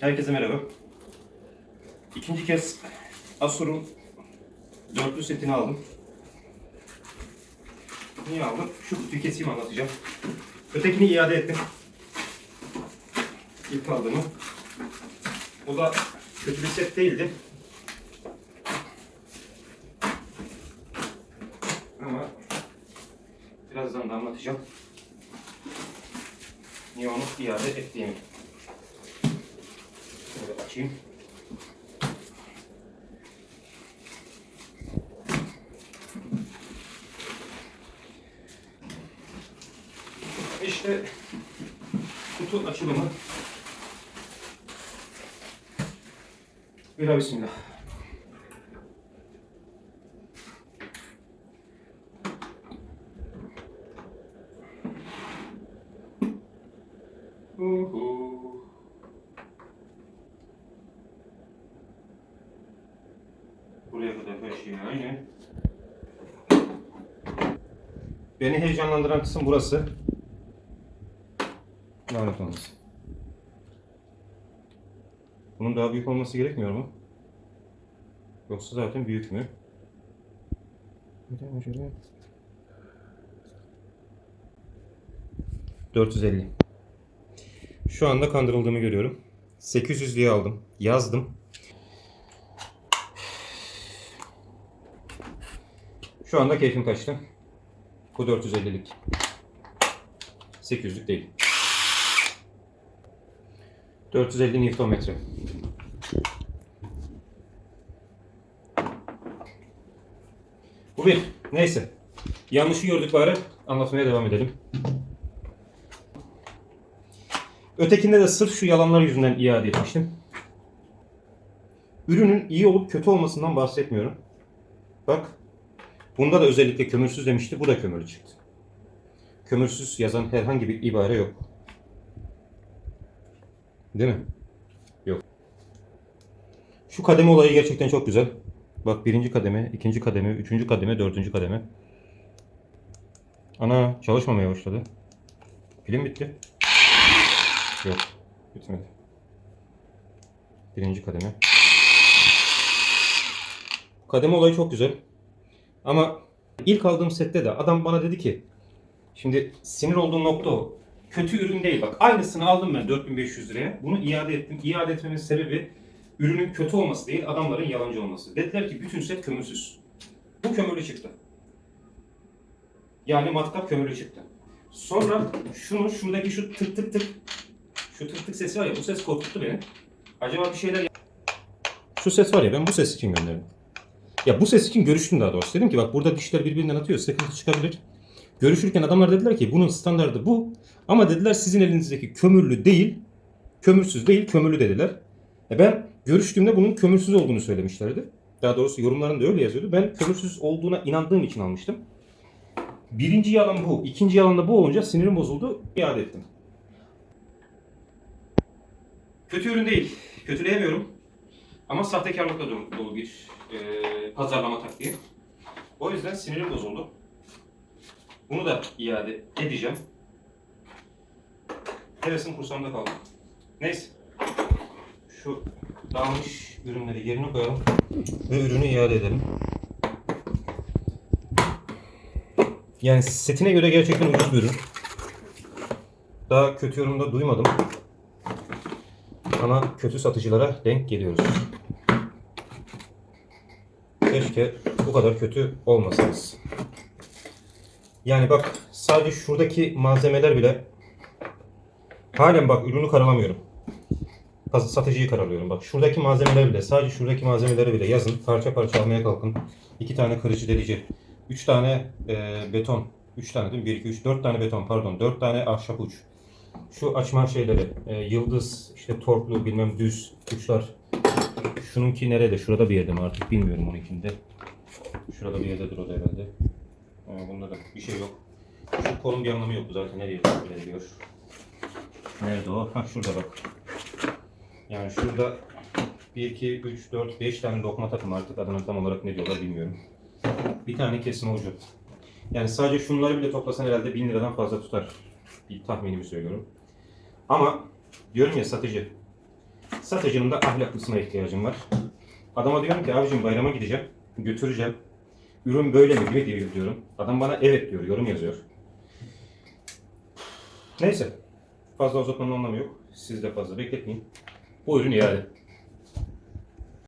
Herkese merhaba. İkinci kez Asur'un dörtlü setini aldım. Niye aldım? Şu kutuyu keseyim anlatacağım. Ötekini iade ettim. İlk aldığımı. O da kötü bir set değildi. Ama birazdan da anlatacağım. Niye onu iade ettiğimi. Açayım. İşte kutu açılımı. Bira bismillah. Uhu. Şey aynı. Beni heyecanlandıran kısım burası. Lanet olmasın. Bunun daha büyük olması gerekmiyor mu? Yoksa zaten büyük mü? Şöyle şöyle. 450. Şu anda kandırıldığımı görüyorum. 800 diye aldım. Yazdım. Şu anda keyfim kaçtı. Bu 450'lik. 800'lük değil. 450 Nm. Bu bir. Neyse. Yanlışı gördük bari. Anlatmaya devam edelim. Ötekinde de sırf şu yalanlar yüzünden iade etmiştim. Ürünün iyi olup kötü olmasından bahsetmiyorum. Bak. Bunda da özellikle kömürsüz demişti. Bu da kömürlü çıktı. Kömürsüz yazan herhangi bir ibare yok. Değil mi? Yok. Şu kademe olayı gerçekten çok güzel. Bak birinci kademe, ikinci kademe, üçüncü kademe, dördüncü kademe. Ana çalışmamaya başladı. Film bitti. Yok. Bitmedi. Birinci kademe. Kademe olayı çok güzel. Ama ilk aldığım sette de adam bana dedi ki şimdi sinir olduğum nokta o. Kötü ürün değil bak. Aynısını aldım ben 4500 liraya. Bunu iade ettim. İade etmemin sebebi ürünün kötü olması değil, adamların yalancı olması. Dediler ki bütün set kömürsüz. Bu kömürlü çıktı. Yani matkap kömürlü çıktı. Sonra şunu, şuradaki şu tık tık tık şu tık tık sesi var ya bu ses korkuttu beni. Acaba bir şeyler Şu ses var ya ben bu ses için gönderdim. Ya bu ses için görüştüm daha doğrusu. Dedim ki bak burada dişler birbirinden atıyor. Sıkıntı çıkabilir. Görüşürken adamlar dediler ki bunun standardı bu. Ama dediler sizin elinizdeki kömürlü değil, kömürsüz değil, kömürlü dediler. E ben görüştüğümde bunun kömürsüz olduğunu söylemişlerdi. Daha doğrusu yorumlarında öyle yazıyordu. Ben kömürsüz olduğuna inandığım için almıştım. Birinci yalan bu. ikinci yalan da bu olunca sinirim bozuldu. iade ettim. Kötü ürün değil. Kötüleyemiyorum. Ama sahtekarlıkla dolu dolu bir e, pazarlama taktiği. O yüzden sinirim bozuldu. Bunu da iade edeceğim. Hevesim kursamda kaldı. Neyse. Şu dağılmış ürünleri yerine koyalım ve ürünü iade edelim. Yani setine göre gerçekten ucuz bir ürün. Daha kötü yorumda duymadım. Ama kötü satıcılara denk geliyoruz. Keşke bu kadar kötü olmasanız. Yani bak sadece şuradaki malzemeler bile halen bak ürünü karalamıyorum. Satıcıyı karalıyorum. Bak şuradaki malzemeler bile sadece şuradaki malzemeleri bile yazın. Parça parça almaya kalkın. İki tane kırıcı delici. Üç tane e, beton. Üç tane değil mi? Bir, iki, üç, dört tane beton pardon. Dört tane ahşap uç. Şu açma şeyleri. e, yıldız, işte torklu, bilmem düz uçlar. Şununki nerede? Şurada bir yerde mi artık bilmiyorum onunkinde. Şurada bir yerdedir o da herhalde. Ee, bunda da bir şey yok. Şu kolun bir anlamı yok zaten nereye veriliyor. Nerede o? Ha şurada bak. Yani şurada 1, 2, 3, 4, 5 tane dokma takım artık adına tam olarak ne diyorlar bilmiyorum. Bir tane kesme ucu. Yani sadece şunları bile toplasan herhalde 1000 liradan fazla tutar. Bir tahminimi söylüyorum. Ama diyorum ya satıcı. Satıcının da ahlaklısına ihtiyacım var. Adama diyorum ki abicim bayrama gideceğim. Götüreceğim. Ürün böyle mi gibi diyor diyorum. Adam bana evet diyor. Yorum yazıyor. Neyse. Fazla uzatmanın anlamı yok. Siz de fazla bekletmeyin. Bu ürün iade.